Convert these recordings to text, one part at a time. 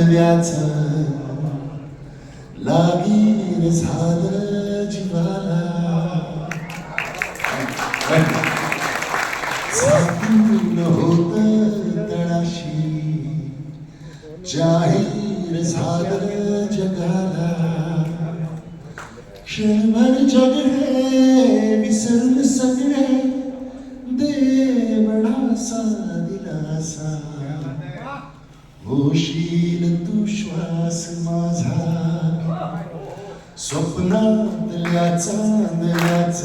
Powiatem la vie is harder jivala. Sakun tadashi jahir is harder jagala. Shilman jaghe visar sakne होशील तू श्वास माझा. स्वप्नातल्या चांदण्याच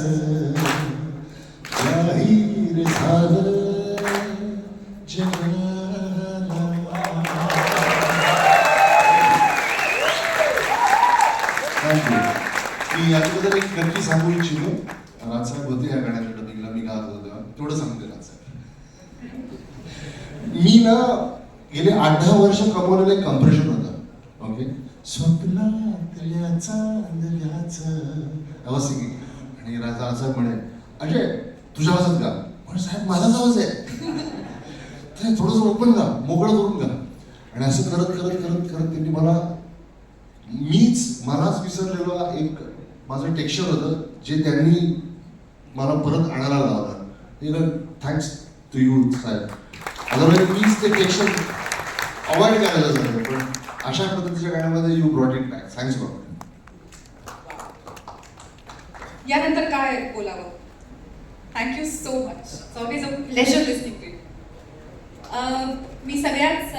जाहीर झालं जगाला मी याच्याबद्दल एक नक्की सांगू इच्छितो. राजसाहेब होते या गाण्याच्या डबिंगला मी गात होतो. तेवढं सांगते राजसाहेब. मी ना गेले आठ दहा वर्ष कमवलेलं एक कम्प्रेशन होतं. ओके स्वप्नातल्या आवाज सिंगिंग आणि राजा असं म्हणे अजय तुझ्या आवाजात का म्हणजे साहेब माझाच आवाज आहे. थोडंसं ओपन का मोकळं करून का आणि असं करत करत करत करत त्यांनी मला मीच मलाच विसरलेला एक माझं टेक्स्चर होतं जे त्यांनी मला परत आणायला लावलं. थँक्स टू यू साहेब. अदरवाईज मीच ते टेक्स्चर अवॉइड करायला झालं पण अशा पद्धतीच्या गाण्यामध्ये you brought it back thanks for यानंतर काय बोलावं? Thank you so much always a pleasure listening to me सगळ्याच